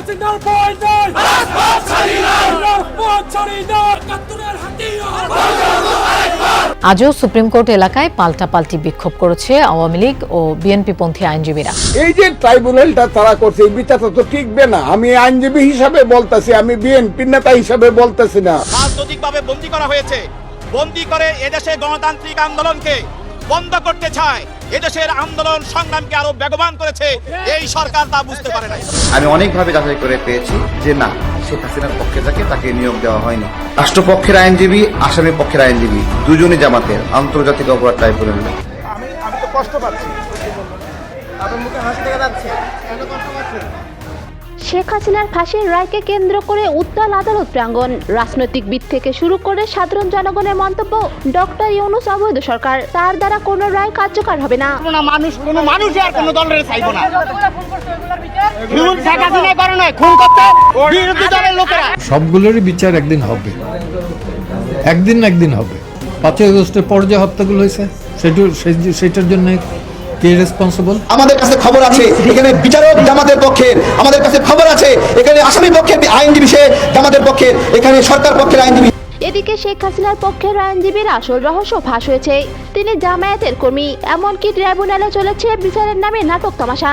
হাসিনার ভয় নাই। রাজপথ ছাড়ি নাই রাজপথ ছাড়ি নাই একাত্তরের হাতিয়ার আজও সুপ্রিম কোর্ট এলাকায় পাল্টাপাল্টি বিক্ষোভ করেছে আওয়ামী লীগ ও বিএনপি পন্থী আইনজীবীরা। এই যে ট্রাইব্যুনালটা তারা করছে এই বিচারটা তো টিকবে না। আমি আইনজীবী হিসাবে বলতেছি আমি বিএনপি নেতা হিসাবে বলতেছি না। রাজনৈতিকভাবে বন্দী করা হয়েছে। বন্দী করে এদেশে গণতান্ত্রিক আন্দোলনকে বন্ধ করতে চায়। এদেশের আন্দোলন সংগ্রামকে আরও বেগবান করেছে। এই সরকার তা বুঝতে পারে নাই। আমি অনেকভাবে যাচাই করে পেয়েছি যে না শেখ হাসিনার পক্ষে যাকে তাকে নিয়োগ দেওয়া হয়নি। রাষ্ট্রপক্ষের আইনজীবী আসামি পক্ষের আইনজীবী দুজনই জামাতের আন্তর্জাতিক অপরাধ ট্রাইব্যুনালে। শেখ হাসিনার ফাঁসির রায়কে কেন্দ্র করে উত্তাল আদালত প্রাঙ্গণ। রাজনৈতিকবিদ থেকে শুরু করে সাধারণ জনগণের মন্তব্য ডক্টর ইউনুস অবৈধ সরকার। তার দ্বারা কোনো রায় কার্যকর হবে না। মানুষ কোনো মানুষ আর কোনো দলের চাইব না। খুন শেখ হাসিনা করে নয় খুন করতে বিরোধী দলের লোকেরা। সবগুলোরই বিচার একদিন হবে। একদিন একদিন হবে। পাঁচই আগস্টের পর যে হত্যাগুলো হয়েছে সেটার জন্য কে রেসপন্সিবল আমাদের কাছে খবর আছে এখানে বিচারক জামাতের পক্ষের আমাদের কাছে খবর আছে এখানে আসামি পক্ষের আইনজীবী সে জামাতের পক্ষের এখানে সরকার পক্ষের আইনজীবী। এদিকে শেখ হাসিনার পক্ষের আইনজীবীর আসল রহস্য ফাঁস হয়েছে। তিনি জামায়াতের কর্মী এমনকি ট্রাইব্যুনালে চলেছে বিচারের নামে নাটক তামাশা।